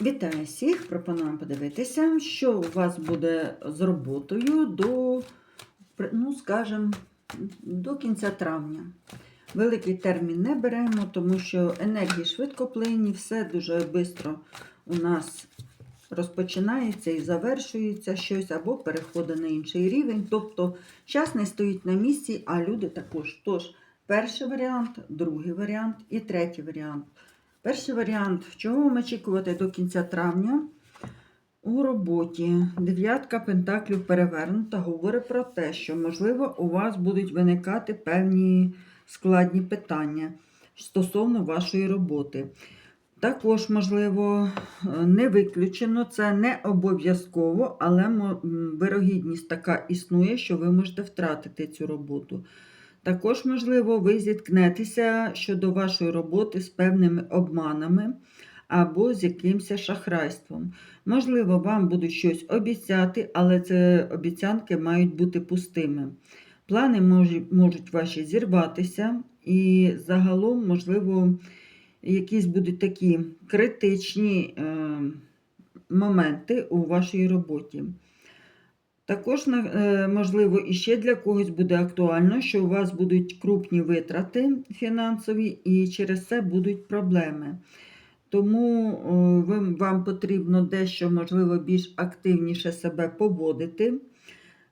Вітаю всіх! Пропоную подивитися, що у вас буде з роботою до, ну, скажімо, до кінця травня. Великий термін не беремо, тому що енергії швидкоплинні, все дуже швидко у нас розпочинається і завершується щось або переходить на інший рівень. Тобто час не стоїть на місці, а люди також. Тож, перший варіант, другий варіант і третій варіант. Перший варіант, чого вам очікувати до кінця травня? У роботі дев'ятка пентаклів перевернута говорить про те, що, можливо, у вас будуть виникати певні складні питання стосовно вашої роботи. Також, можливо, не виключено, це не обов'язково, але вирогідність така існує, що ви можете втратити цю роботу. Також, можливо, ви зіткнетеся щодо вашої роботи з певними обманами або з якимось шахрайством. Можливо, вам будуть щось обіцяти, але це обіцянки мають бути пустими. Плани можуть, ваші зірватися, і загалом, можливо, якісь будуть такі критичні е, моменти у вашій роботі. Також, можливо, і ще для когось буде актуально, що у вас будуть крупні витрати фінансові, і через це будуть проблеми. Тому е, вам потрібно дещо, можливо, більш активніше себе поводити.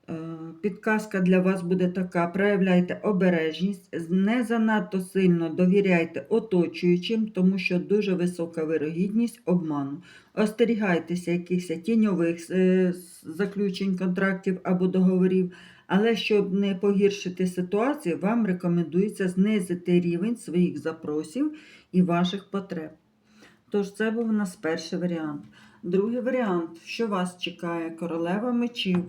Е, Підказка для вас буде така: проявляйте обережність, не занадто сильно довіряйте оточуючим, тому що дуже висока вирогідність обману. Остерігайтеся якихось тіньових е, заключень контрактів або договорів, але щоб не погіршити ситуацію, вам рекомендується знизити рівень своїх запросів і ваших потреб. Тож це був у нас перший варіант. Другий варіант, що вас чекає, королева мечів.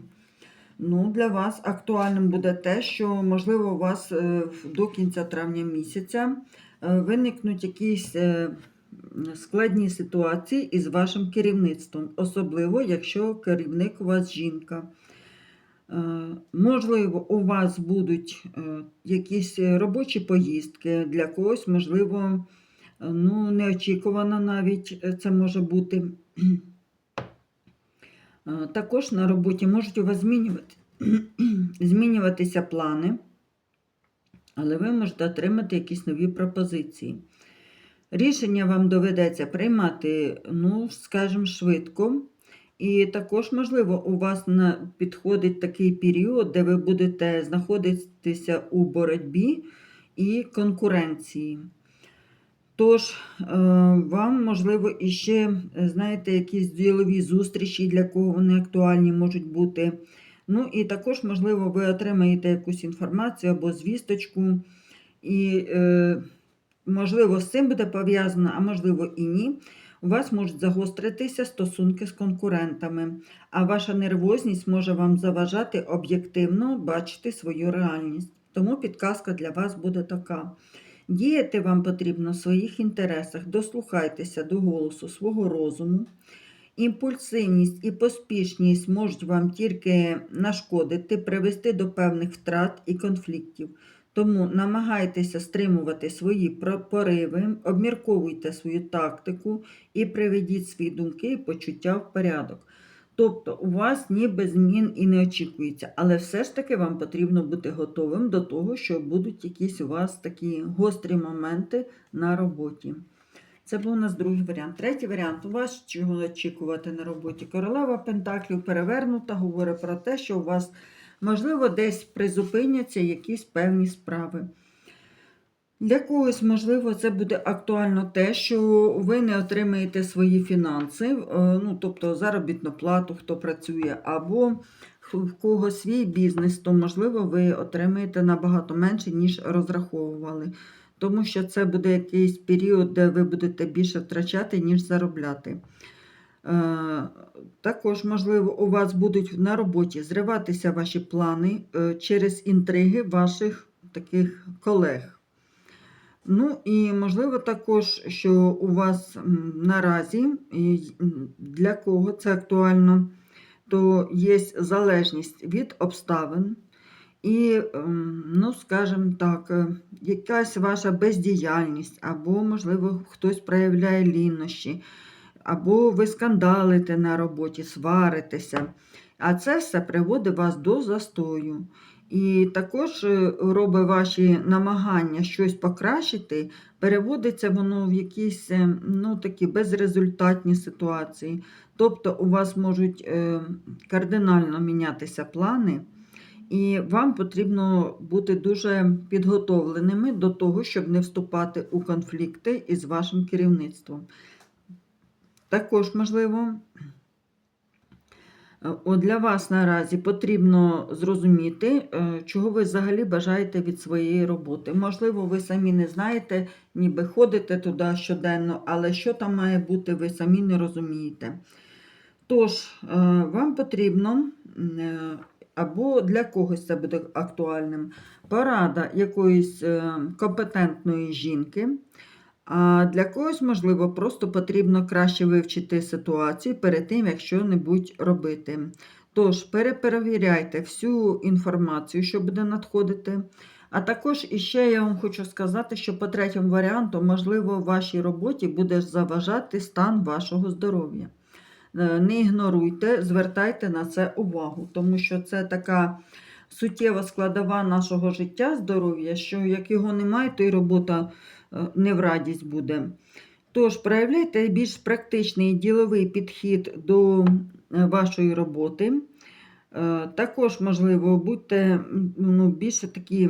Ну, для вас актуальним буде те, що, можливо, у вас е, до кінця травня місяця е, виникнуть якісь е, складні ситуації із вашим керівництвом, особливо, якщо керівник у вас жінка. Можливо, у вас будуть якісь робочі поїздки, для когось, можливо, ну, неочікувано навіть це може бути. Е, Також на роботі можуть у вас змінювати, змінюватися плани, але ви можете отримати якісь нові пропозиції. Рішення вам доведеться приймати, ну, скажімо, швидко. І також, можливо, у вас підходить такий період, де ви будете знаходитися у боротьбі і конкуренції. Тож, е, вам, можливо, іще, е, знаєте, якісь ділові зустрічі, для кого вони актуальні можуть бути. Ну, і також, можливо, ви отримаєте якусь інформацію або звісточку, і, е, можливо, з цим буде пов'язано, а можливо і ні. У вас можуть загостритися стосунки з конкурентами, а ваша нервозність може вам заважати об'єктивно бачити свою реальність. Тому підказка для вас буде така. Діяти вам потрібно в своїх інтересах, дослухайтеся до голосу свого розуму. Імпульсивність і поспішність можуть вам тільки нашкодити, привести до певних втрат і конфліктів. Тому намагайтеся стримувати свої пориви, обмірковуйте свою тактику і приведіть свої думки і почуття в порядок. Тобто у вас ніби змін і не очікується, але все ж таки вам потрібно бути готовим до того, що будуть якісь у вас такі гострі моменти на роботі. Це був у нас другий варіант. Третій варіант. У вас чого очікувати на роботі? Королева Пентаклів перевернута, говорить про те, що у вас, можливо, десь призупиняться якісь певні справи. Для когось, можливо, це буде актуально те, що ви не отримаєте свої фінанси, е, ну, тобто заробітну плату, хто працює, або в кого свій бізнес, то, можливо, ви отримаєте набагато менше, ніж розраховували. Тому що це буде якийсь період, де ви будете більше втрачати, ніж заробляти. Е, Також, можливо, у вас будуть на роботі зриватися ваші плани е, через інтриги ваших таких колег. Ну і можливо також, що у вас наразі, для кого це актуально, то є залежність від обставин. І, ем, ну, скажімо так, е, якась ваша бездіяльність, або, можливо, хтось проявляє лінощі, або ви скандалите на роботі, сваритеся. А це все приводить вас до застою. І також е, робить ваші намагання щось покращити, переводиться воно в якісь е, ну, такі безрезультатні ситуації. Тобто у вас можуть е, кардинально мінятися плани, і вам потрібно бути дуже підготовленими до того, щоб не вступати у конфлікти із вашим керівництвом. Також, можливо, для вас наразі потрібно зрозуміти, е, чого ви взагалі бажаєте від своєї роботи. Можливо, ви самі не знаєте, ніби ходите туди щоденно, але що там має бути, ви самі не розумієте. Тож, е, вам потрібно, е, або для когось це буде актуальним, порада якоїсь компетентної жінки. А для когось, можливо, просто потрібно краще вивчити ситуацію перед тим, як що-небудь робити. Тож, переперевіряйте всю інформацію, що буде надходити. А також іще я вам хочу сказати, що по третьому варіанту, можливо, в вашій роботі буде заважати стан вашого здоров'я. Е, Не ігноруйте, звертайте на це увагу, тому що це така суттєва складова нашого життя, здоров'я, що як його немає, то й робота е, не в радість буде. Тож, проявляйте більш практичний діловий підхід до е, вашої роботи. Е, Також, можливо, будьте ну, більше такі,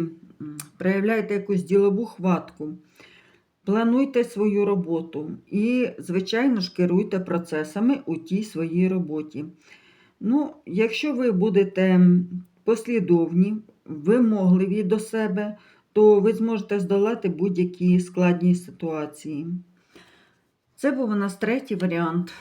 проявляйте якусь ділову хватку. Плануйте свою роботу і, звичайно ж, керуйте процесами у тій своїй роботі. Ну, якщо ви будете послідовні, вимогливі до себе, то ви зможете здолати будь-які складні ситуації. Це був у нас третій варіант.